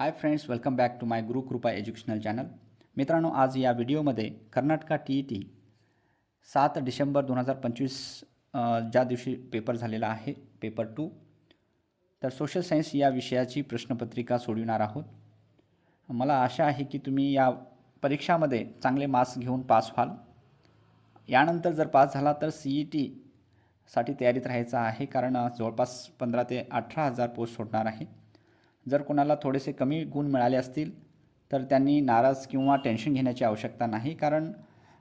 Hi friends welcome back to my Guru Kripa educational channel मित्रांनो आज या व्हिडिओमध्ये कर्नाटका टी ई टी सात डिसेंबर दोन हजार पंचवीस ज्या दिवशी पेपर झालेला आहे पेपर टू तर सोशल सायन्स या विषयाची प्रश्नपत्रिका सोडविणार आहोत. मला आशा आहे की तुम्ही या परीक्षामध्ये चांगले मार्क्स घेऊन पास व्हाल. यानंतर जर पास झाला तर सी ई टी साठी तयारीत राहायचं आहे कारण जवळपास पंधरा ते अठरा हजार पोस्ट सोडणार आहे. जर कोणाला थोडेसे कमी गुण मिळाले असतील तर त्यांनी नाराज किंवा टेन्शन घेण्याची आवश्यकता नाही. कारण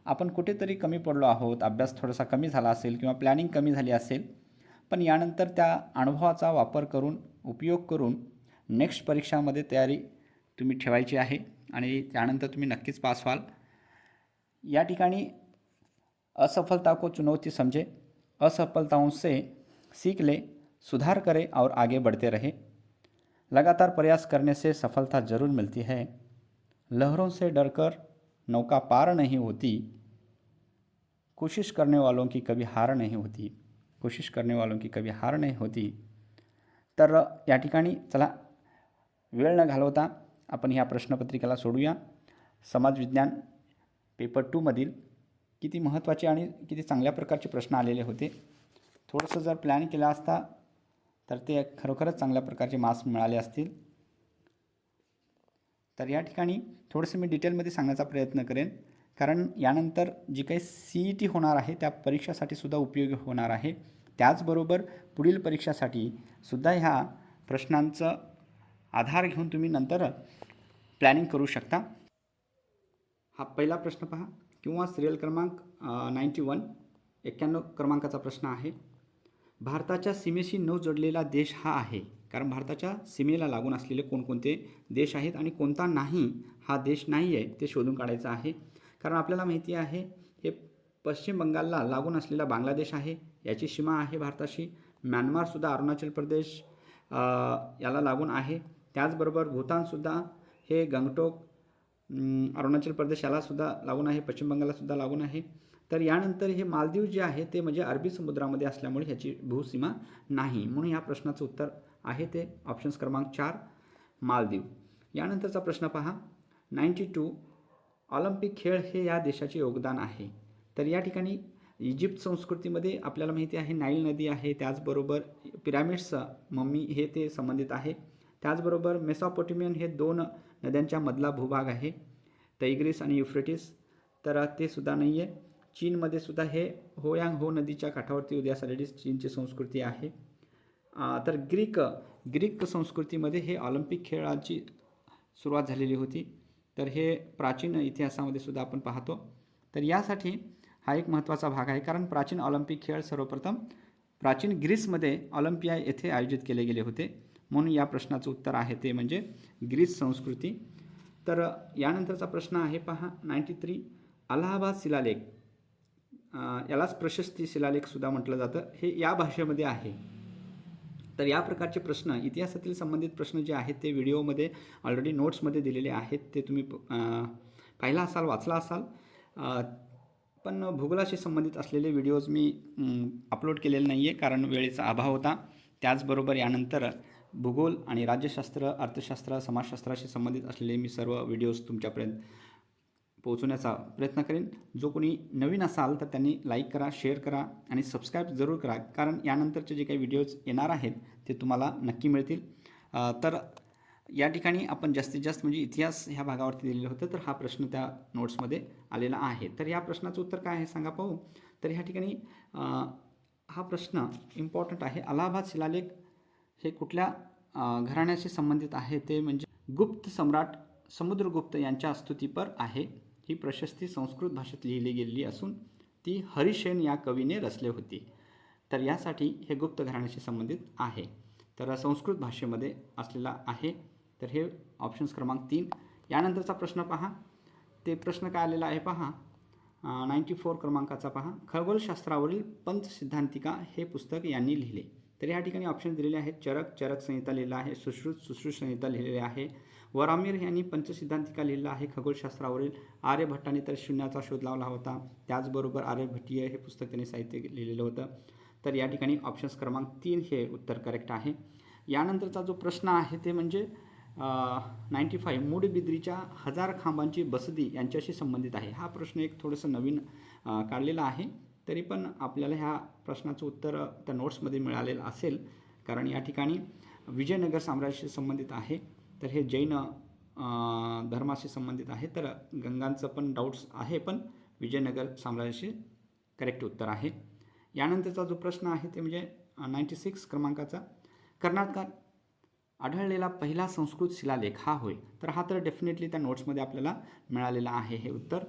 आपण कुठेतरी कमी पडलो आहोत अभ्यास थोडासा कमी झाला असेल किंवा प्लॅनिंग कमी झाली असेल पण यानंतर त्या अनुभवाचा वापर करून उपयोग करून नेक्स्ट परीक्षामध्ये तयारी तुम्ही ठेवायची आहे आणि त्यानंतर तुम्ही नक्कीच पास व्हाल. या ठिकाणी असफलता को चुनौती समझे. असफलताओं से सीख ले सुधार करे और आगे बढ़ते रहे. लगातार प्रयास करने से सफलता जरूर मिलती है। लहरों से डरकर नौका पार नहीं होती। कोशिश करने वालों की कभी हार नहीं होती। कोशिश करने वालों की कभी हार नहीं होती। तर या ठिकाणी चला वेळ न घालवता आपण ह्या प्रश्नपत्रिकेला सोडूया. समाजविज्ञान पेपर टूमधील किती महत्त्वाचे आणि किती चांगल्या प्रकारचे प्रश्न आलेले होते. थोडंसं जर प्लॅन केला असता तर ते खरोखरच चांगल्या प्रकारचे मास्क मिळाले असतील. तर या ठिकाणी थोडंसं मी डिटेलमध्ये सांगण्याचा प्रयत्न करेन. कारण यानंतर जी काही सी ई टी होणार आहे त्या परीक्षासाठी सुद्धा उपयोगी होणार आहे. त्याचबरोबर पुढील परीक्षासाठी सुद्धा ह्या प्रश्नांचं आधार घेऊन तुम्ही नंतर प्लॅनिंग करू शकता. हा पहिला प्रश्न पहा. किंवा सिरियल क्रमांक नाईंटी वन एक्क्याण्णव क्रमांकाचा प्रश्न आहे. भारताच्या सीमेशी न जोडलेला देश हा आहे. कारण भारताच्या सीमेला लागून असलेले कोणकोणते देश आहेत आणि कोणता नाही हा देश नाही आहे ते शोधून काढायचं आहे. कारण आपल्याला माहिती आहे हे पश्चिम बंगालला लागून असलेला बांगलादेश आहे याची सीमा आहे भारताशी. म्यानमारसुद्धा अरुणाचल प्रदेश याला लागून आहे. त्याचबरोबर भूतानसुद्धा हे गंगटोक अरुणाचल प्रदेश यालासुद्धा लागून आहे पश्चिम बंगाललासुद्धा लागून आहे. तर यानंतर हे मालदीव जे आहे ते म्हणजे अरबी समुद्रामध्ये असल्यामुळे ह्याची भूसीमा नाही. म्हणून या प्रश्नाचं उत्तर आहे ते. ऑप्शन्स क्रमांक चार मालदीव. यानंतरचा प्रश्न पहा. नाईंटी टू ऑलिम्पिक खेळ हे या देशाचे योगदान आहे. तर या ठिकाणी इजिप्त संस्कृतीमध्ये आपल्याला माहिती आहे नाईल नदी आहे त्याचबरोबर पिरामिड्स मम्मी हे ते संबंधित आहे. त्याचबरोबर मेसॉपोटेमियन हे दोन नद्यांच्या मधला भूभाग आहे. तैग्रिस आणि युफ्रेटिस. तर ते सुद्धा नाही आहे चीनमध्ये सुद्धा हे होयांग हो नदीच्या काठावरती उदयास आलेली चीनची संस्कृती आहे. तर ग्रीक ग्रीक संस्कृतीमध्ये हे ऑलिम्पिक खेळाची सुरुवात झालेली होती. तर हे प्राचीन इतिहासामध्ये सुद्धा आपण पाहतो. तर यासाठी हा एक महत्त्वाचा भाग आहे. कारण प्राचीन ऑलिम्पिक खेळ सर्वप्रथम प्राचीन ग्रीसमध्ये ऑलिम्पिया येथे आयोजित केले गेले होते. म्हणून या प्रश्नाचं उत्तर आहे ते म्हणजे ग्रीस संस्कृती. तर यानंतरचा प्रश्न आहे पहा. नाईंटी थ्री अलाहाबाद शिलालेख. यालाच प्रशस्ती शिलालेखसुद्धा म्हटलं जातं. हे या भाषेमध्ये आहे. तर या प्रकारचे प्रश्न इतिहासातील संबंधित प्रश्न जे आहेत ते व्हिडिओमध्ये ऑलरेडी नोट्समध्ये दिलेले आहेत. ते तुम्ही पाहिला असाल वाचला असाल. पण भूगोलाशी संबंधित असलेले व्हिडिओज मी अपलोड केलेले नाही आहे कारण वेळेचा अभाव होता. त्याचबरोबर यानंतर भूगोल आणि राज्यशास्त्र अर्थशास्त्र समाजशास्त्राशी संबंधित असलेले मी सर्व व्हिडिओज तुमच्यापर्यंत पोहोचवण्याचा प्रयत्न करेन. जो कोणी नवीन असाल तर त्यांनी लाईक करा शेअर करा आणि सबस्क्राईब जरूर करा. कारण यानंतरचे जे काही व्हिडिओज येणार आहेत ते तुम्हाला नक्की मिळतील. तर या ठिकाणी आपण जास्तीत जास्त म्हणजे इतिहास ह्या भागावरती दिलेलं होतं तर हा प्रश्न त्या नोट्समध्ये आलेला आहे. तर या प्रश्नाचं उत्तर काय आहे सांगा पाहू. तर ह्या ठिकाणी हा प्रश्न इम्पॉर्टंट आहे. अलाहाबाद शिलालेख हे कुठल्या घराण्याशी संबंधित आहे? ते म्हणजे गुप्त सम्राट समुद्रगुप्त यांच्या स्तुतीपर आहे. ही प्रशस्ती संस्कृत भाषेत लिहिली गेलेली असून ती हरिशेन या कवीने रचले होती. तर यासाठी हे गुप्त घराण्याशी संबंधित आहे. तर संस्कृत भाषेमध्ये असलेला आहे. तर हे ऑप्शन्स क्रमांक तीन. यानंतरचा प्रश्न पहा. ते प्रश्न काय आलेला आहे पहा. नाईंटी फोर क्रमांकाचा पहा. खगोलशास्त्रावरील पंच सिद्धांतिका हे पुस्तक यांनी लिहिले. तर या ठिकाणी ऑप्शन दिलेले आहेत. चरक चरक संहिता लिहिलं आहे. सुश्रुत सुश्रुत संहिता लिहिलेली आहे. वरामीर यांनी पंचसिद्धांतिका लिहिलं आहे. खगोलशास्त्रावरील आर्यभट्टाने तर शून्याचा शोध लावला होता. त्याचबरोबर आर्यभट्टीय हे पुस्तक त्यांनी साहित्य लिहिलेलं होतं. तर या ठिकाणी ऑप्शन्स क्रमांक तीन हे उत्तर करेक्ट आहे. यानंतरचा जो प्रश्न आहे ते म्हणजे नाईंटी फाईव्ह मूडबिद्रीच्या हजार खांबांची बसदी यांच्याशी संबंधित आहे. हा प्रश्न एक थोडंसं नवीन काढलेला आहे. तरी पण आपल्याला ह्या प्रश्नाचं उत्तर त्या नोट्समध्ये मिळालेलं असेल. कारण या ठिकाणी विजयनगर साम्राज्याशी संबंधित आहे. तर हे जैन धर्माशी संबंधित आहे. तर गंगांचं पण डाऊट्स आहे पण विजयनगर साम्राज्याशी करेक्ट उत्तर आहे. यानंतरचा जो प्रश्न आहे ते म्हणजे नाईंटी सिक्स क्रमांकाचा. कर्नाटकात आढळलेला पहिला संस्कृत शिलालेख हा होय. तर हा तर डेफिनेटली त्या नोट्समध्ये आपल्याला मिळालेला आहे हे उत्तर.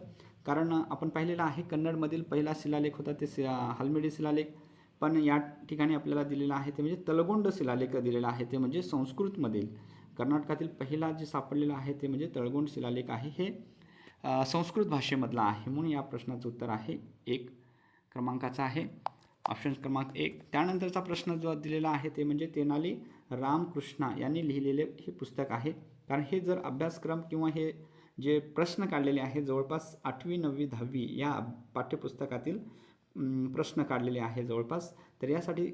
कारण आपण पाहिलेलं आहे कन्नडमधील पहिला शिलालेख होता ते सि हलमिडी शिलालेख. पण या ठिकाणी आपल्याला दिलेला आहे ते म्हणजे तळगोंड शिलालेख दिलेला आहे ते म्हणजे संस्कृतमधील. कर्नाटकातील पहिला जे सापडलेला आहे ते म्हणजे तळगोंड शिलालेख आहे. हे संस्कृत भाषेमधला आहे म्हणून या प्रश्नाचं उत्तर आहे एक. क्रमांकाचा आहे. ऑप्शन क्रमांक एक. त्यानंतरचा प्रश्न जो दिलेला आहे ते म्हणजे तेनाली रामकृष्णा यांनी लिहिलेले हे पुस्तक आहे. कारण हे जर अभ्यासक्रम किंवा हे जे प्रश्न काढलेले आहेत जवळपास आठवी नववी दहावी या पाठ्यपुस्तकातील प्रश्न काढलेले आहे जवळपास. तर यासाठी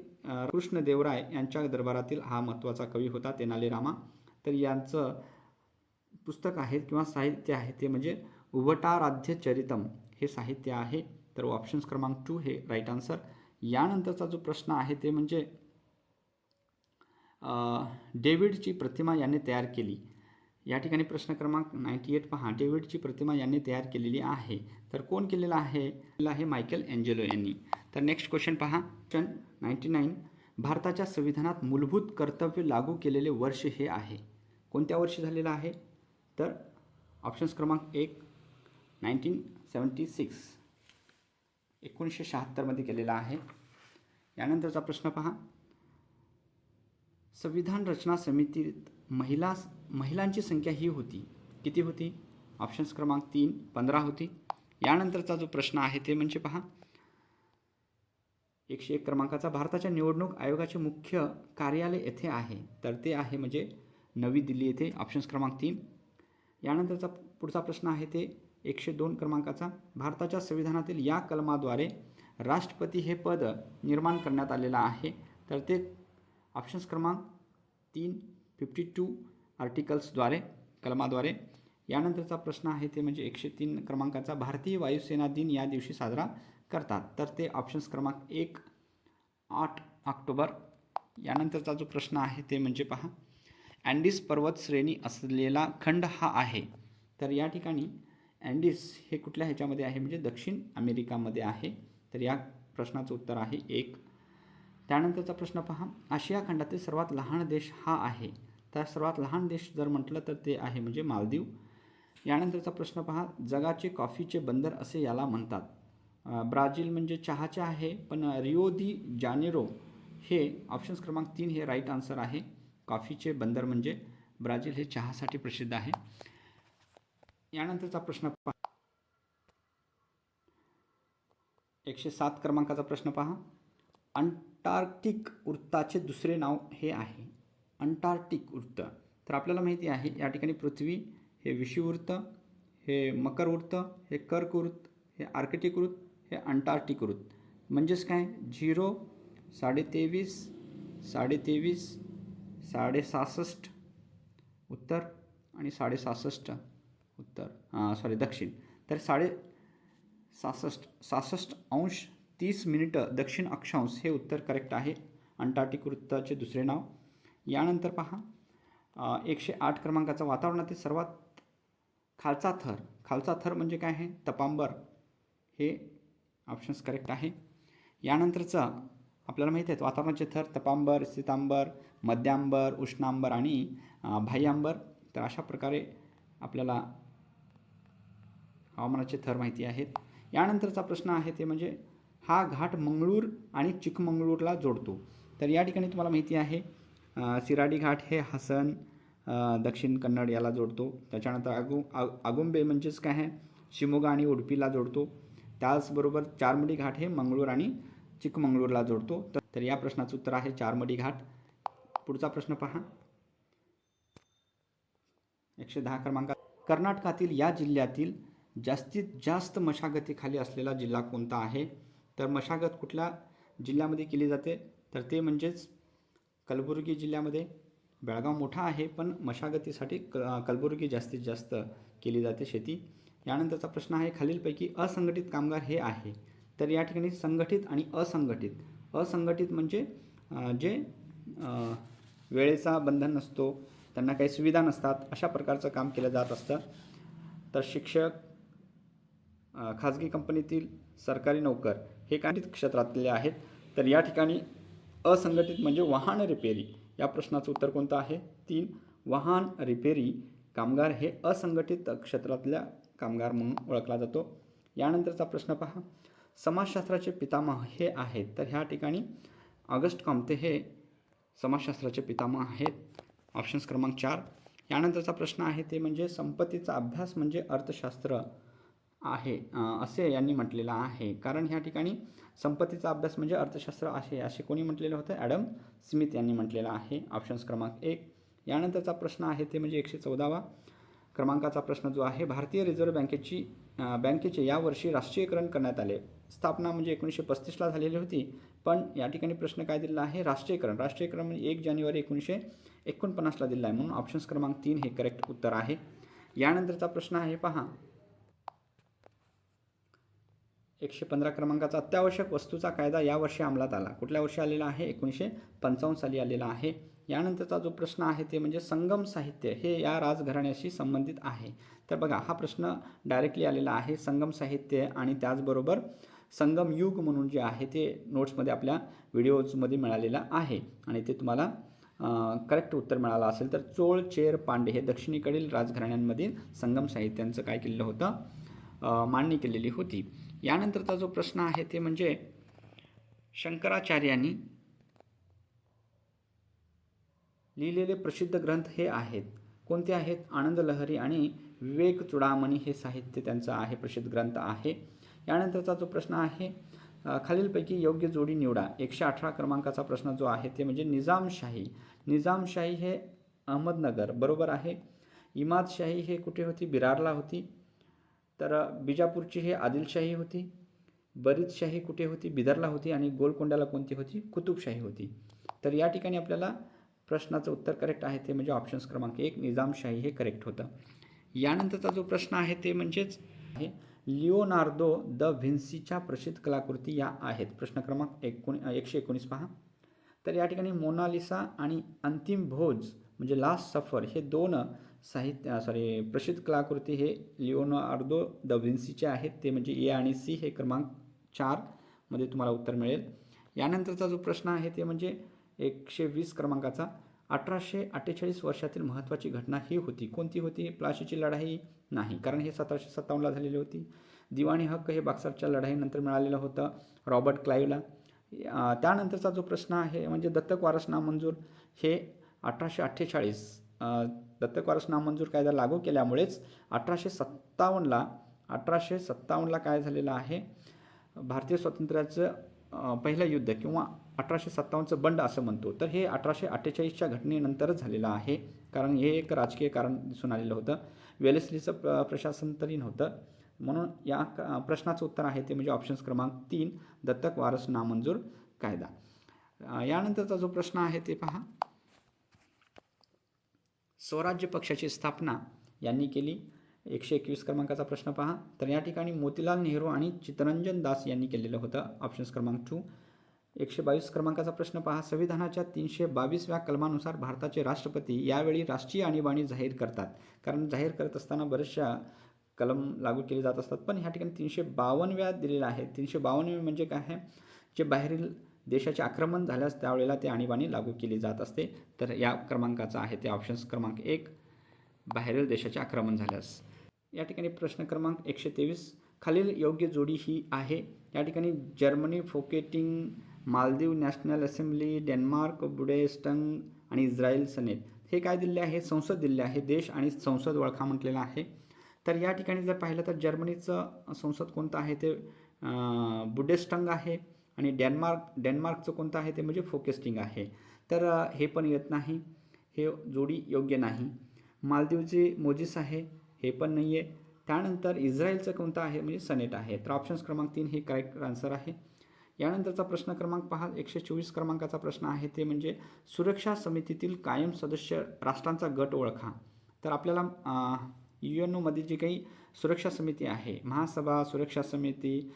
कृष्णदेवराय यांच्या दरबारातील हा महत्त्वाचा कवी होता तेनालीरामा तर यांचं पुस्तक आहे किंवा साहित्य आहे ते म्हणजे उभटाराध्य चरितम. हे साहित्य आहे. तर ऑप्शन्स क्रमांक टू हे राईट आन्सर यानंतरचा जो प्रश्न आहे ते म्हणजे डेव्हिडची प्रतिमा यांनी तयार केली. या ठिकाणी प्रश्न क्रमांक नाईंटी एट पहा. डेव्हिडची प्रतिमा यांनी तयार केलेली आहे. तर कोण केलेला आहे? आहे मायकेल एंजेलो यांनी. तर नेक्स्ट क्वेश्चन पहा. क्वेश्चन नाईंटी नाईन भारताच्या संविधानात मूलभूत कर्तव्य लागू केलेले वर्ष हे आहे. कोणत्या वर्षी झालेलं आहे? तर ऑप्शन्स क्रमांक एक नाईन्टीन सेवन्टी सिक्स एकोणीसशे शहात्तरमध्ये केलेला आहे. यानंतरचा प्रश्न पहा. संविधान रचना समितीत महिला महिलांची संख्या ही होती. किती होती? ऑप्शन्स क्रमांक तीन पंधरा होती. यानंतरचा जो प्रश्न आहे ते म्हणजे पहा. एकशे एक क्रमांकाचा भारताच्या निवडणूक आयोगाचे मुख्य कार्यालय येथे आहे. तर ते आहे म्हणजे नवी दिल्ली येथे. ऑप्शन्स क्रमांक तीन. यानंतरचा पुढचा प्रश्न आहे ते एकशे दोन क्रमांकाचा. भारताच्या संविधानातील या कलमाद्वारे राष्ट्रपती हे पद निर्माण करण्यात आलेलं आहे. तर ते ऑप्शन्स क्रमांक तीन फिफ्टी टू आर्टिकल्सद्वारे कलमाद्वारे. यानंतरचा प्रश्न आहे ते म्हणजे एकशे तीन क्रमांकाचा भारतीय वायुसेना दिन या दिवशी साजरा करतात. तर ते ऑप्शन्स क्रमांक एक आठ ऑक्टोबर. यानंतरचा जो प्रश्न आहे ते म्हणजे पहा. अँडीस पर्वत श्रेणी असलेला खंड हा आहे. तर या ठिकाणी अँडीस हे कुठल्या ह्याच्यामध्ये आहे? म्हणजे दक्षिण अमेरिकामध्ये आहे. तर या प्रश्नाचं उत्तर आहे एक. त्यानंतरचा प्रश्न पहा. आशिया खंडातील सर्वात लहान देश हा आहे. त्या सर्वात लहान देश जर म्हटलं तर ते आहे म्हणजे मालदीव. यानंतरचा प्रश्न पहा जगाचे कॉफीचे बंदर असे याला म्हणतात. ब्राझील म्हणजे चहाचे आहे पण रिओ दी जानेरो हे ऑप्शन्स क्रमांक तीन हे राईट आन्सर आहे. कॉफीचे बंदर म्हणजे ब्राझील हे चहासाठी प्रसिद्ध आहे. यानंतरचा प्रश्न पहा. एकशे सात क्रमांकाचा प्रश्न पहा. अंटार्क्टिक वृत्ताचे दुसरे नाव हे आहे. अंटार्क्टिक वृत्त. तर आपल्याला माहिती आहे या ठिकाणी पृथ्वी हे विषुवृत्त हे मकर वृत्त हे कर्कवृत्त हे आर्कटिक वृत्त हे अंटार्क्टिक वृत्त. म्हणजेच काय? झिरो साडेतेवीस साडेतेवीस साडेसहासष्ट उत्तर आणि साडेसहासष्ट उत्तर. उत्तर सॉरी दक्षिण. तर साडे सहासष्ट सहासष्ट अंश तीस मिनिटं दक्षिण अक्षांश हे उत्तर करेक्ट आहे. अंटार्क्टिक वृत्ताचे दुसरे नाव यानंतर पहा एकशे आठ क्रमांकाचा वातावरणातील सर्वात खालचा थर खालचा थर म्हणजे काय आहे? तपांबर. हे ऑप्शन्स करेक्ट आहे. यानंतरचं आपल्याला माहिती आहेत वातावरणाचे थर तपांबर सीतांबर मध्यांबर उष्णांबर आणि भाय्यांबर तर अशा प्रकारे आपल्याला हवामानाचे थर माहिती आहेत. यानंतरचा प्रश्न आहे ते म्हणजे हा घाट मंगळूर आणि चिकमंगळूरला जोडतो. तर या ठिकाणी तुम्हाला माहिती आहे सिराडी घाट हे हसन दक्षिण कन्नड याला जोडतो. त्याच्यानंतर आगु आ आगुंबे म्हणजेच काय आहे? शिमोगा आणि उडपीला जोडतो. त्याचबरोबर चारमडी घाट हे मंगळूर आणि चिकमंगळूरला जोडतो. तर तर या प्रश्नाचं उत्तर आहे चारमडी घाट. पुढचा प्रश्न पहा. एकशे दहा क्रमांक कर्नाटकातील या जिल्ह्यातील जास्तीत जास्त मशागतीखाली असलेला जिल्हा कोणता आहे? तर मशागत कुठल्या जिल्ह्यामध्ये केली जाते? तर ते म्हणजेच कलबुर्गी जिल्ह्यामध्ये बेळगाव मोठा आहे पण मशागतीसाठी क कलबुर्गी जास्तीत जास्त केली जाते शेती. यानंतरचा प्रश्न आहे खालीलपैकी असंघटित कामगार हे आहे. तर या ठिकाणी संघटित आणि असंघटित. असंघटित म्हणजे जे वेळेचा बंधन नसतो त्यांना काही सुविधा नसतात अशा प्रकारचं काम केलं जात असतं. तर शिक्षक खाजगी कंपनीतील सरकारी नोकर हे काही क्षेत्रातले आहेत. तर या ठिकाणी असंघटित म्हणजे वाहन रिपेरी. या प्रश्नाचं उत्तर कोणतं आहे? तीन वाहन रिपेरी कामगार हे असंघटित क्षेत्रातल्या कामगार म्हणून ओळखला जातो. यानंतरचा प्रश्न पहा. समाजशास्त्राचे पितामह हे आहेत. तर ह्या ठिकाणी ऑगस्ट कामते हे समाजशास्त्राचे पितामह आहेत. ऑप्शन्स क्रमांक चार. यानंतरचा प्रश्न आहे ते म्हणजे संपत्तीचा अभ्यास म्हणजे अर्थशास्त्र. आहे असे यांनी म्हटलेलं आहे. कारण ह्या ठिकाणी संपत्तीचा अभ्यास म्हणजे अर्थशास्त्र आहे असे कोणी म्हटलेलं होतं? ॲडम स्मिथ यांनी म्हटलेलं आहे. ऑप्शन्स क्रमांक एक. यानंतरचा प्रश्न आहे ते म्हणजे एकशे चौदावा क्रमांकाचा प्रश्न जो आहे भारतीय रिझर्व्ह बँकेची बँकेचे यावर्षी राष्ट्रीयकरण करण्यात आले. स्थापना म्हणजे एकोणीसशे पस्तीसला झालेली होती पण या ठिकाणी प्रश्न काय दिलेला आहे? राष्ट्रीयकरण. राष्ट्रीयकरण म्हणजे एक जानेवारी एकोणीसशे एकोणपन्नासला दिलेला आहे म्हणून ऑप्शन्स क्रमांक तीन हे करेक्ट उत्तर आहे. यानंतरचा प्रश्न आहे पहा. एकशे पंधरा क्रमांकाचा अत्यावश्यक वस्तूचा कायदा यावर्षी अंमलात आला. कुठल्या वर्षी आलेला आहे? एकोणीसशे पंचावन्न साली आलेला आहे. यानंतरचा जो प्रश्न आहे ते म्हणजे संगम साहित्य हे या राजघराण्याशी संबंधित आहे. तर बघा हा प्रश्न डायरेक्टली आलेला आहे संगम साहित्य आणि त्याचबरोबर संगम युग म्हणून जे आहे ते नोट्समध्ये आपल्या व्हिडिओजमध्ये मिळालेलं आहे. आणि ते तुम्हाला करेक्ट उत्तर मिळालं असेल तर चोळ चेर पांडे हे दक्षिणेकडील राजघराण्यांमधील संगम साहित्यांचं काय केलेलं होतं? मांडणी केलेली होती. यानंतरचा जो प्रश्न आहे ते म्हणजे शंकराचार्यांनी लिहिलेले प्रसिद्ध ग्रंथ हे आहेत. कोणते आहेत? आनंद लहरी आणि विवेक चुडामणी हे साहित्य त्यांचं आहे प्रसिद्ध ग्रंथ आहे. यानंतरचा जो प्रश्न आहे खालीलपैकी योग्य जोडी निवडा. एकशे अठरा क्रमांकाचा प्रश्न जो आहे ते म्हणजे निजामशाही. निजामशाही हे अहमदनगर बरोबर आहे? इमादशाही हे कुठे होती? बिरारला होती. तर बिजापूरची हे आदिलशाही होती बरीचशाही कुठे होती? बिदरला होती आणि गोलकोंड्याला कोणती होती? कुतुबशाही होती. तर या ठिकाणी आपल्याला प्रश्नाचं उत्तर करेक्ट आहे ते म्हणजे ऑप्शन्स क्रमांक एक निजामशाही हे करेक्ट होतं. यानंतरचा जो प्रश्न आहे ते म्हणजेच आहे लिओनार्दो द व्हिन्सीच्या प्रसिद्ध कलाकृती या आहेत. प्रश्न क्रमांक एकोणी एकशे एकोणीस पहा. तर या ठिकाणी मोनालिसा आणि अंतिम भोज म्हणजे लास्ट सफर हे दोन साहित्य सॉरी प्रसिद्ध कलाकृती हे लिओनार्दो द विन्सीचे आहेत. ते म्हणजे ए आणि सी हे क्रमांक चारमध्ये तुम्हाला उत्तर मिळेल. यानंतरचा जो प्रश्न आहे ते म्हणजे एकशे वीस क्रमांकाचा. अठराशे अठ्ठेचाळीस वर्षातील महत्त्वाची घटना ही होती. कोणती होती? प्लाशीची लढाई नाही कारण हे सतराशे सत्तावन्नला झालेली होती. दिवाणी हक्क हे बक्सरच्या लढाईनंतर मिळालेलं होतं रॉबर्ट क्लाईव्हला त्यानंतरचा जो प्रश्न आहे म्हणजे दत्तक वारस नामंजूर हे अठराशे अठ्ठेचाळीस दत्तक वारस नामंजूर कायदा लागू केल्यामुळेच अठराशे सत्तावन्नला अठराशे सत्तावन्नला काय झालेलं आहे? भारतीय स्वातंत्र्याचं पहिलं युद्ध किंवा अठराशे सत्तावन्नचं बंड असं म्हणतो. तर हे अठराशे अठ्ठेचाळीसच्या घटनेनंतरच झालेलं आहे. कारण हे एक राजकीय कारण दिसून आलेलं होतं. वेलेस्लीचं प्र प्रशासन तरी नव्हतं. म्हणून या क- प्रश्नाचं उत्तर आहे ते म्हणजे ऑप्शन्स क्रमांक तीन दत्तक वारस नामंजूर कायदा. यानंतरचा जो प्रश्न आहे ते पहा. स्वराज्य पक्षाची स्थापना यांनी केली. एकशे एकवीस क्रमांकाचा प्रश्न पहा. तर या ठिकाणी मोतीलाल नेहरू आणि चित्तरंजन दास यांनी केलेलं होतं. ऑप्शन्स क्रमांक टू एकशे बावीस क्रमांकाचा प्रश्न पहा. संविधानाच्या तीनशे बावीसव्या कलमानुसार भारताचे राष्ट्रपती यावेळी राष्ट्रीय आणीबाणी जाहीर करतात. कारण जाहीर करत असताना बऱ्याचशा कलम लागू केले जात असतात. पण ह्या ठिकाणी तीनशे बावन्नव्या दिलेल्या आहेत. तीनशे बावन्न म्हणजे काय आहे? जे बाहेरील देशाचे आक्रमण झाल्यास त्यावेळेला ते आणीबाणी लागू केली जात असते. तर या क्रमांकाचा आहे ते ऑप्शन्स क्रमांक एक. बाहेरील देशाचे आक्रमण झाल्यास. या ठिकाणी प्रश्न क्रमांक एकशे तेवीस. खालील योग्य जोडी ही आहे. या ठिकाणी Germany Folketing Maldives national assembly Denmark Bundestag आणि इस्रायल सनेट हे काय दिले आहे? संसद दिले आहे. देश आणि संसद ओळखा म्हटलेला आहे. तर या ठिकाणी जर पाहिलं तर जर्मनीचं संसद कोणतं आहे ते? बुडेस्टंग आहे. आणि डेन्मार्क डेन्मार्कचं कोणतं आहे ते म्हणजे फोकेस्टिंग आहे. तर हे पण येत नाही. हे जोडी योग्य नाही. मालदीवचे मोजिस आहे हे पण नाही आहे त्यानंतर इस्रायलचं कोणतं आहे म्हणजे सनेट आहे. तर ऑप्शन्स क्रमांक तीन हे करेक्ट आन्सर आहे. यानंतरचा प्रश्न क्रमांक पहा. एकशे चोवीस क्रमांकाचा प्रश्न आहे ते म्हणजे सुरक्षा समितीतील कायम सदस्य राष्ट्रांचा गट ओळखा. तर आपल्याला यू एन ओमध्ये जी काही सुरक्षा समिती आहे महासभा सुरक्षा समिती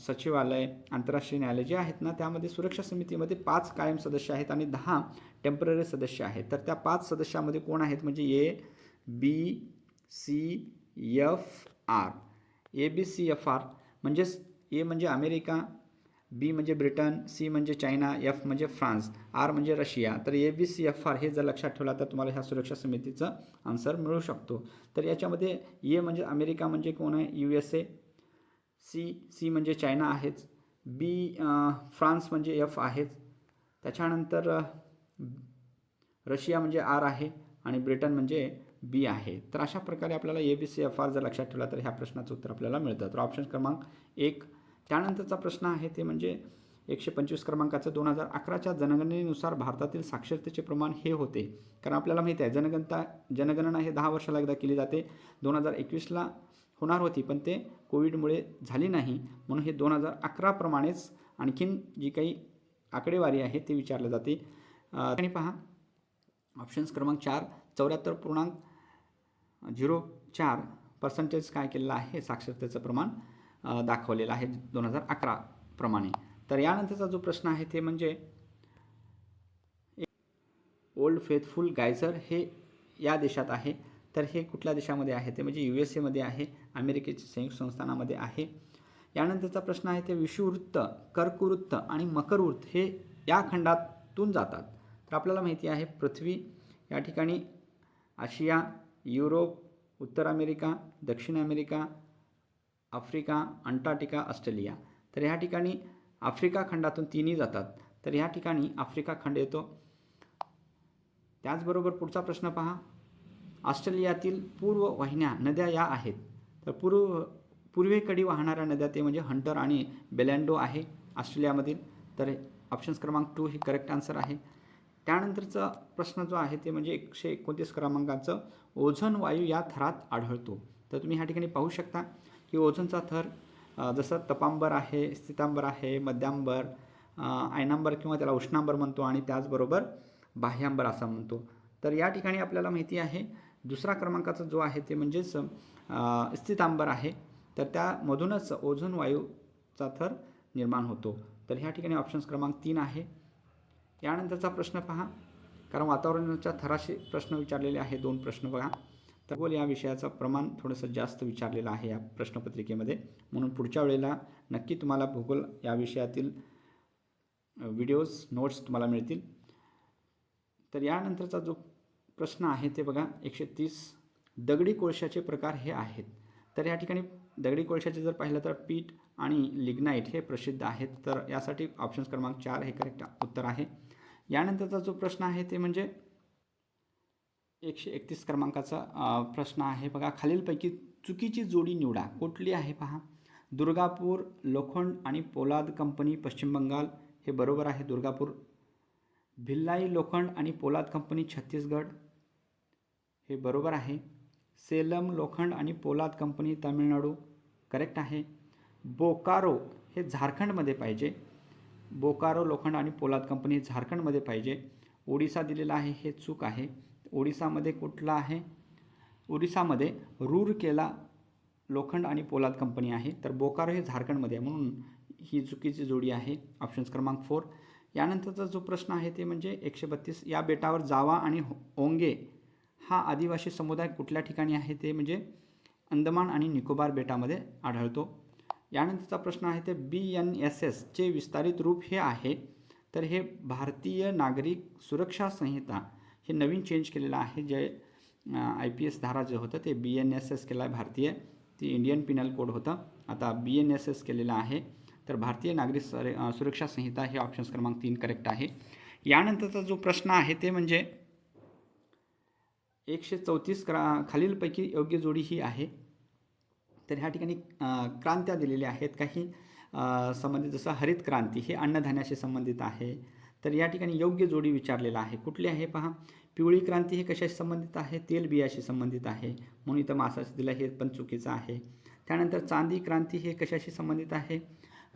सचिवालय आंतरराष्ट्रीय न्यायालय जे आहेत ना त्यामध्ये सुरक्षा समितीमध्ये पाच कायम सदस्य आहेत आणि दहा टेंपररी सदस्य आहेत. तर त्या पाच सदस्यामध्ये कोण आहेत? म्हणजे A B C F R. A B C F R. म्हणजेच ए म्हणजे अमेरिका बी म्हणजे ब्रिटन सी म्हणजे चायना एफ म्हणजे फ्रान्स आर म्हणजे रशिया. तर A B C F R हे जर लक्षात ठेवला तर तुम्हाला ह्या सुरक्षा समितीचं आन्सर मिळू शकतो. तर याच्यामध्ये ए म्हणजे अमेरिका म्हणजे कोण आहे? U S A. C C म्हणजे चायना आहेच. बी फ्रान्स म्हणजे एफ आहेच. त्याच्यानंतर रशिया म्हणजे आर आहे आणि ब्रिटन म्हणजे बी आहे. तर अशा प्रकारे आपल्याला A B C F R जर लक्षात ठेवला तर ह्या प्रश्नाचं उत्तर आपल्याला मिळतं. तर ऑप्शन क्रमांक एक. त्यानंतरचा प्रश्न आहे ते म्हणजे एकशे पंचवीस क्रमांकाचं दोन हजार अकराच्या जनगणनेनुसार भारतातील साक्षरतेचे प्रमाण हे होते. कारण आपल्याला माहिती आहे जनगणता जनगणना हे दहा वर्षाला एकदा केली जाते. दोन हजार एकवीसला होणार होती पण ते कोविडमुळे झाली नाही. म्हणून हे दोन हजार अकराप्रमाणेच आणखीन जी काही आकडेवारी आहे ते विचारलं जाते. आणि पहा ऑप्शन्स क्रमांक चार चौऱ्याहत्तर पूर्णांक झिरो चार पर्सेंटेज काय केलेलं आहे? साक्षरतेचं प्रमाण दाखवलेलं आहे दोन हजार अकरा प्रमाणे. तर यानंतरचा जो प्रश्न आहे ते म्हणजे ओल्ड फेथफुल गायझर हे या देशात आहे. तर हे कुठल्या देशामध्ये आहे? ते म्हणजे यू एस एमध्ये आहे अमेरिकेच्या संयुक्त संस्थानामध्ये आहे. यानंतरचा प्रश्न आहे ते विषुववृत्त कर्कवृत्त आणि मकरवृत्त हे या खंडातून जातात. तर आपल्याला माहिती आहे पृथ्वी या ठिकाणी आशिया युरोप उत्तर अमेरिका दक्षिण अमेरिका आफ्रिका अंटार्क्टिका ऑस्ट्रेलिया. तर ह्या ठिकाणी आफ्रिका खंडातून तिन्ही जातात. तर ह्या ठिकाणी आफ्रिका खंड येतो. त्याचबरोबर पुढचा प्रश्न पहा. ऑस्ट्रेलियातील पूर्व वाहिन्या नद्या या आहेत. तर पूर्व पूर्वेकडे वाहणाऱ्या नद्या ते म्हणजे हंटर आणि बेलँडो आहे ऑस्ट्रेलियामधील. तर ऑप्शन्स क्रमांक टू हे करेक्ट आन्सर आहे. त्यानंतरचा प्रश्न जो आहे ते म्हणजे एकशे एकोणतीस क्रमांकाचं ओझोन वायू या थरात आढळतो. तर तुम्ही ह्या ठिकाणी पाहू शकता की ओझोनचा थर जसं तपांबर आहे स्थितांबर आहे मध्यांबर आयनांबर किंवा त्याला उष्णांबर म्हणतो आणि त्याचबरोबर बाह्यांबर असं म्हणतो. तर या ठिकाणी आपल्याला माहिती आहे दुसरा क्रमांकाचा जो आहे ते म्हणजेच स्थितांबर आहे तर त्यामधूनच ओझोन वायूचा थर निर्माण होतो. तर ह्या ठिकाणी ऑप्शन्स क्रमांक तीन आहे. यानंतरचा प्रश्न पहा. कारण वातावरणाच्या थराशी प्रश्न विचारलेले आहे दोन प्रश्न बघा. तर बोल या विषयाचं प्रमाण थोडंसं जास्त विचारलेलं आहे या प्रश्नपत्रिकेमध्ये. म्हणून पुढच्या वेळेला नक्की तुम्हाला भूगोल या विषयातील व्हिडिओज नोट्स तुम्हाला मिळतील. तर यानंतरचा जो प्रश्न आहे ते बघा. एकशे तीस. दगडी कोळशाचे प्रकार हे आहेत. तर या ठिकाणी दगडी कोळशाचे जर पाहिलं तर पीठ आणि लिग्नाईट हे प्रसिद्ध आहेत. तर यासाठी ऑप्शन्स क्रमांक चार हे करेक्ट उत्तर आहे. यानंतरचा जो प्रश्न आहे ते म्हणजे एकशे एकतीस क्रमांकाचा प्रश्न आहे. बघा खालीलपैकी चुकीची जोडी निवडा. कुठली आहे पहा? दुर्गापूर लोखंड आणि पोलाद कंपनी पश्चिम बंगाल. हे बरोबर आहे दुर्गापूर. भिल्लाई लोखंड आणि पोलाद कंपनी छत्तीसगड. हे बरोबर आहे. सेलम लोखंड आणि पोलाद कंपनी तामिळनाडू करेक्ट आहे. बोकारो हे झारखंडमध्ये पाहिजे. बोकारो लोखंड आणि पोलाद कंपनी झारखंडमध्ये पाहिजे. ओडिसा दिलेला आहे हे चूक आहे. ओडिसामध्ये कुठला आहे? ओडिसामध्ये रूरकेला लोखंड आणि पोलाद कंपनी आहे. तर बोकारो हे झारखंडमध्ये आहे. म्हणून ही चुकीची जोडी आहे. ऑप्शन्स क्रमांक फोर यानंतरचा जो प्रश्न आहे ते म्हणजे एकशे बत्तीस. या बेटावर जावा आणि हो- ओंगे हा आदिवासी समुदाय कुठल्या ठिकाणी आहे ते म्हणजे अंदमान आणि निकोबार बेटामध्ये आढळतो. यानंतरचा प्रश्न आहे ते बी एन एस एसचे विस्तारित रूप हे आहे तर हे भारतीय नागरिक सुरक्षा संहिता हे नवीन चेंज केलेलं आहे जे आय पी एस धारा जे होतं ते बी एन एस एस केलं आहे भारतीय ती इंडियन पिनल कोड होतं. आता बी एन एस एस केलेलं आहे तर भारतीय नागरिक सुरक्षा संहिता हे ऑप्शन्स क्रमांक तीन करेक्ट आहे. यानंतरचा जो प्रश्न आहे ते म्हणजे एकशे चौतीस क्रा खालीलपैकी योग्य जोडी ही आहे. तर ह्या ठिकाणी क्रांत्या दिलेल्या आहेत. काही संबंधित जसं हरित क्रांती हे अन्नधान्याशी संबंधित आहे. तर या ठिकाणी योग्य जोडी विचारलेला आहे. कुठली आहे पहा? पिवळी क्रांती हे कशाशी संबंधित आहे? तेलबियाशी संबंधित आहे. म्हणून इथं मासाचं दिलं हे पण चुकीचं आहे. त्यानंतर चांदी क्रांती हे कशाशी संबंधित आहे?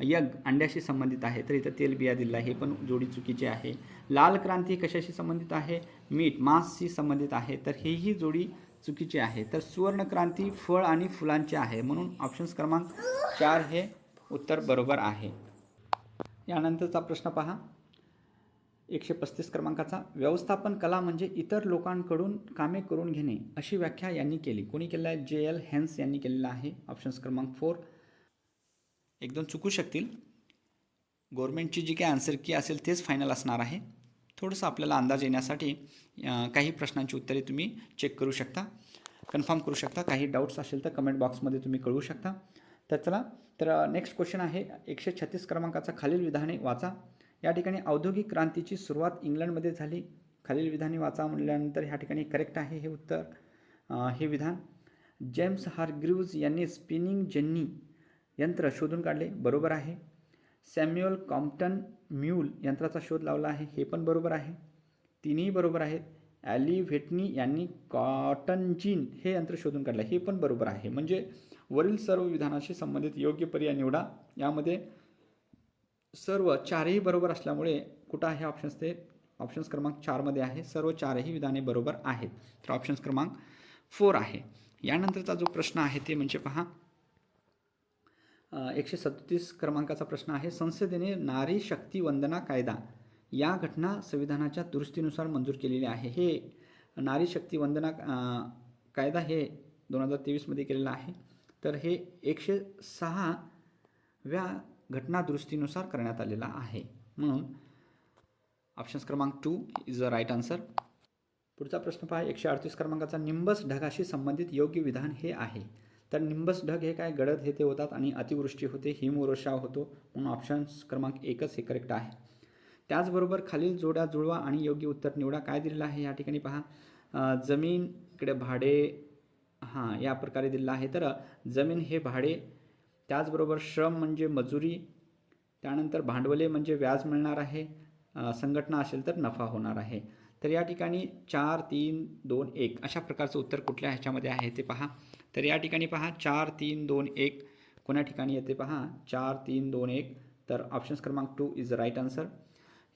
यग अंड्याशी संबंधित आहे. तर इथं तेलबिया दिला आहे हे पण जोडी चुकीची आहे. लाल क्रांती कशाशी संबंधित आहे? मीठ मांसशी संबंधित आहे. तर हेही जोडी चुकीची आहे. तर सुवर्ण क्रांती फळ आणि फुलांची आहे. म्हणून ऑप्शन्स क्रमांक चार हे उत्तर बरोबर आहे. यानंतरचा प्रश्न पहा. एकशे पस्तीस क्रमांकाचा. व्यवस्थापन कला म्हणजे इतर लोकांकडून कामे करून घेणे अशी व्याख्या यांनी केली. कोणी केलं आहे जे एल हेन्स यांनी केलेलं आहे. ऑप्शन्स क्रमांक फोर एक दोन चुकू शकतील. गव्हर्मेंटची जी काही आन्सर की असेल तेच फायनल असणार आहे. थोडंसं आपल्याला अंदाज येण्यासाठी काही प्रश्नांची उत्तरे तुम्ही चेक करू शकता. कन्फर्म करू शकता. काही डाऊट्स असेल तर कमेंट बॉक्समध्ये तुम्ही कळवू शकता. तर चला तर नेक्स्ट क्वेश्चन आहे. एकशे छत्तीस क्रमांकाचा खालील विधाने वाचा. या ठिकाणी औद्योगिक क्रांतीची सुरुवात इंग्लंडमध्ये झाली. खालील विधाने वाचा म्हटल्यानंतर ह्या ठिकाणी करेक्ट आहे हे उत्तर. हे विधान. जेम्स हारग्रीव्ज यांनी स्पिनिंग जेन्नी यंत्र शोधून काढले बरोबर आहे. सॅम्युअल कॉम्प्टन म्यूल यंत्राचा शोध लावला आहे हे पण बरोबर आहे. तिन्ही बरोबर आहेत. ॲली व्हेटनी यांनी कॉटन जीन हे यंत्र शोधून काढलं हे पण बरोबर आहे. म्हणजे वरील सर्व विधानाशी संबंधित योग्य पर्याय निवडा. यामध्ये सर्व चारही बरोबर असल्यामुळे कुठं आहे ऑप्शन्स ते? ऑप्शन्स क्रमांक चारमध्ये आहे. सर्व चारही विधाने बरोबर आहेत. तर ऑप्शन्स क्रमांक फोर आहे. यानंतरचा जो प्रश्न आहे ते म्हणजे पहा. एकशे सदतीस क्रमांकाचा प्रश्न आहे. संसदेने नारी शक्ती वंदना कायदा या घटना संविधानाच्या दुरुस्तीनुसार मंजूर केलेली आहे. हे नारी शक्ती वंदना कायदा हे दोन हजार तेवीसमध्ये केलेलं आहे. तर हे एकशे सहाव्या घटना दुरुस्तीनुसार करण्यात आलेला आहे. म्हणून ऑप्शन्स क्रमांक two is a right answer पुढचा प्रश्न पहा. एकशे अडतीस क्रमांकाचा निंबस ढगाशी संबंधित योग्य विधान हे आहे. तर निंबस ढग हे काय गडद हे ते होतात आणि अतिवृष्टी होते हिमवर्षाव होतो म्हणून ऑप्शन्स क्रमांक एकच हे करेक्ट आहे. त्याचबरोबर खालील जोड्या जुळवा आणि योग्य उत्तर निवडा. काय दिलेलं आहे या ठिकाणी पहा. जमीन इकडे भाडे हां या प्रकारे दिलेलं आहे. तर जमीन हे भाडे त्याचबरोबर श्रम म्हणजे मजुरी त्यानंतर भांडवले म्हणजे व्याज मिळणार आहे संघटना असेल तर नफा होणार आहे. तर या ठिकाणी चार तीन दोन एक अशा प्रकारचं उत्तर कुठल्या ह्याच्यामध्ये आहे ते पहा. तर या ठिकाणी पहा चार तीन दोन एक. कोण्या ठिकाणी येते पहा? चार तीन दोन एक. तर ऑप्शन्स क्रमांक टू इज राईट आन्सर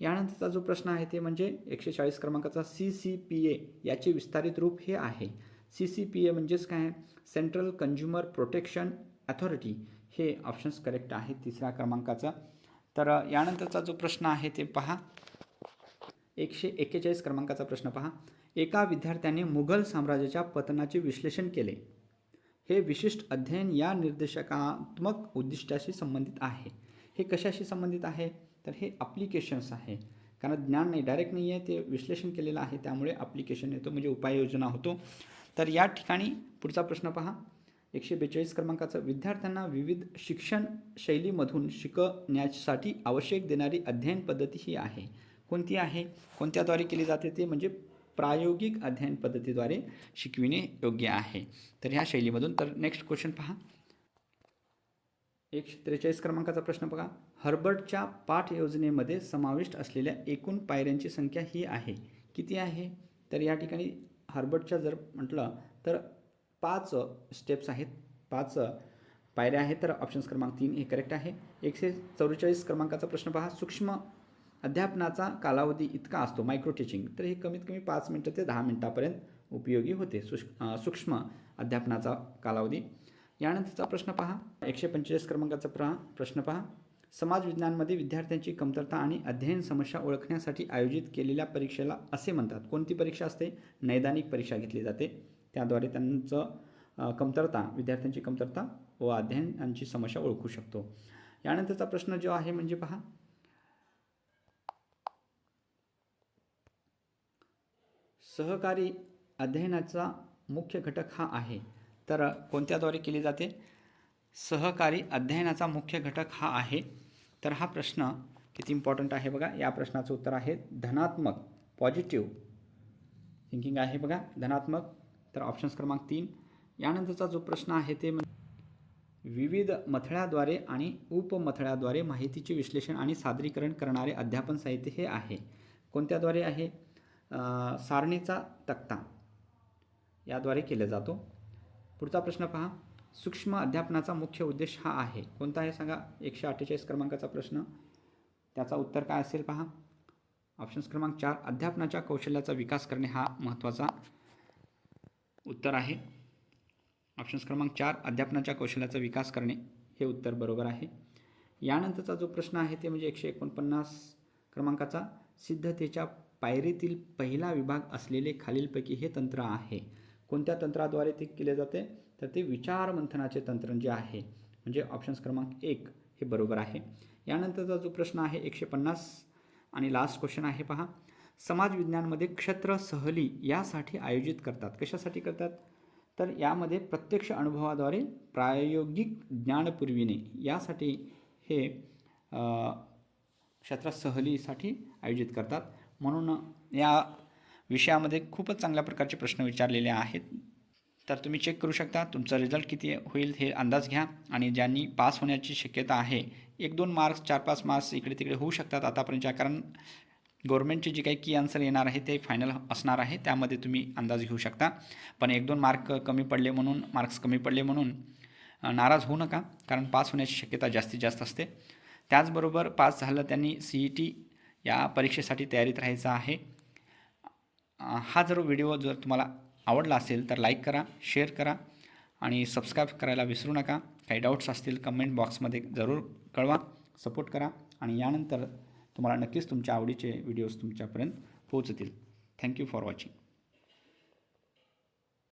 यानंतरचा जो प्रश्न आहे ते म्हणजे एकशे चाळीस क्रमांकाचा सी सी पी ए याचे विस्तारित रूप हे आहे. सी सी पी ए म्हणजेच काय? आहे सेंट्रल कन्झ्युमर प्रोटेक्शन अथॉरिटी हे ऑप्शन्स करेक्ट आहे तिसऱ्या क्रमांकाचा. तर यानंतरचा जो प्रश्न आहे ते पहा. एकशे एक्केचाळीस क्रमांकाचा प्रश्न पहा. एका विद्यार्थ्याने मुघल साम्राज्याच्या पतनाचे विश्लेषण केले. हे विशिष्ट अध्ययन या निर्देशकात्मक उद्दिष्टाशी संबंधित आहे. हे कशाशी संबंधित आहे? तर हे अप्लिकेशन्स आहे. कारण ज्ञान नाही डायरेक्ट नाही आहे ते विश्लेषण केलेलं आहे त्यामुळे अप्लिकेशन येतो म्हणजे उपाययोजना होतो. तर या ठिकाणी पुढचा प्रश्न पहा. एकशे बेचाळीस क्रमांकाचं विद्यार्थ्यांना विविध शिक्षण शैलीमधून शिकण्यासाठी आवश्यक देणारी अध्ययन पद्धती ही आहे. कोणती आहे? कोणत्याद्वारे केली जाते ते म्हणजे प्रायोगिक अध्ययन पद्धतीद्वारे शिकविणे योग्य आहे. तर ह्या शैलीमधून तर नेक्स्ट क्वेश्चन पहा. एकशे त्रेचाळीस क्रमांकाचा प्रश्न बघा. हर्बर्टच्या पाठ योजनेमध्ये समाविष्ट असलेल्या एकूण पायऱ्यांची संख्या ही आहे. किती आहे? तर या ठिकाणी हर्बर्टच्या जर म्हटलं तर पाच स्टेप्स आहेत. पाच पायऱ्या आहेत. तर ऑप्शन्स क्रमांक तीन हे करेक्ट आहे. एकशे चौवेचाळीस क्रमांकाचा प्रश्न पहा. सूक्ष्म अध्यापनाचा कालावधी इतका असतो मायक्रो टीचिंग तर हे कमीत कमी पाच मिनटं ते दहा मिनटापर्यंत उपयोगी होते. सुश सूक्ष्म अध्यापनाचा कालावधी. यानंतरचा प्रश्न पहा. एकशे पंचेचाळीस क्रमांकाचा प्र प्रश्न पहा. समाज विज्ञानमध्ये विद्यार्थ्यांची कमतरता आणि अध्ययन समस्या ओळखण्यासाठी आयोजित केलेल्या परीक्षेला असे म्हणतात. कोणती परीक्षा असते? नैदानिक परीक्षा घेतली जाते. त्याद्वारे त्यांचं कमतरता विद्यार्थ्यांची कमतरता व अध्ययनांची समस्या ओळखू शकतो. यानंतरचा प्रश्न जो आहे म्हणजे पहा. सहकारी अध्ययनाचा मुख्य घटक हा आहे. तर कोणत्याद्वारे केली जाते? सहकारी अध्ययनाचा मुख्य घटक हा आहे. तर हा प्रश्न किती इम्पॉर्टंट आहे बघा. या प्रश्नाचं उत्तर आहे धनात्मक पॉझिटिव्ह थिंकिंग आहे बघा. धनात्मक तर ऑप्शन्स क्रमांक तीन. यानंतरचा जो प्रश्न आहे ते म्हणजे विविध मथळ्याद्वारे आणि उपमथळ्याद्वारे माहितीचे विश्लेषण आणि सादरीकरण करणारे अध्यापन साहित्य हे आहे. कोणत्याद्वारे आहे? सारणीचा तक्ता याद्वारे केला जातो. पुढचा प्रश्न पहा. सूक्ष्म अध्यापनाचा मुख्य उद्देश हा आहे. कोणता आहे सांगा? एकशे अठ्ठेचाळीस क्रमांकाचा प्रश्न. त्याचा उत्तर काय असेल पहा? ऑप्शन्स क्रमांक चार अध्यापनाच्या कौशल्याचा विकास करणे हा महत्त्वाचा उत्तर आहे. ऑप्शन्स क्रमांक चार अध्यापनाच्या कौशल्याचा विकास करणे हे उत्तर बरोबर आहे. यानंतरचा जो प्रश्न आहे ते म्हणजे एकशे एकोणपन्नास क्रमांकाचा. सिद्धतेच्या पायरीतील पहिला विभाग असलेले खालीलपैकी हे तंत्र आहे. कोणत्या तंत्राद्वारे ते केले जाते? तर ते विचारमंथनाचे तंत्र जे आहे म्हणजे ऑप्शन्स क्रमांक एक हे बरोबर आहे. यानंतरचा जो प्रश्न आहे एकशे पन्नास. आणि लास्ट क्वेश्चन आहे पहा. समाजविज्ञानमध्ये क्षत्र सहली यासाठी आयोजित करतात. कशासाठी करतात? तर यामध्ये प्रत्यक्ष अनुभवाद्वारे प्रायोगिक ज्ञान पुरविणे यासाठी हे क्षेत्र सहलीसाठी आयोजित करतात. म्हणून या विषयामध्ये खूपच चांगल्या प्रकारचे प्रश्न विचारलेले आहेत. तर तुम्ही चेक करू शकता तुमचा रिझल्ट किती होईल हे अंदाज घ्या आणि ज्यांनी पास होण्याची शक्यता आहे एक दोन मार्क्स चार पाच मार्क्स इकडे तिकडे होऊ शकतात आतापर्यंतच्या कारण गव्हर्मेंटचे जे काही की आन्सर येणार आहे ते फायनल असणार आहे त्यामध्ये तुम्ही अंदाज घेऊ शकता. पण एक दोन मार्क कमी पडले म्हणून मार्क्स कमी पडले म्हणून नाराज होऊ नका कारण पास होण्याची शक्यता जास्तीत जास्त असते. त्याचबरोबर पास झालं त्यांनी सी ई टी या परीक्षेसाठी तयारीत राहायचं आहे. हा जर व्हिडिओ जर तुम्हाला आवडला असेल तर लाईक करा शेअर करा आणि सबस्क्राईब करायला विसरू नका. काही डाऊट्स असतील कमेंट बॉक्समध्ये जरूर कळवा सपोर्ट करा आणि यानंतर तुम्हाला नक्कीच तुमच्या आवडीचे व्हिडिओज तुमच्यापर्यंत पोहोचतील. Thank you for watching.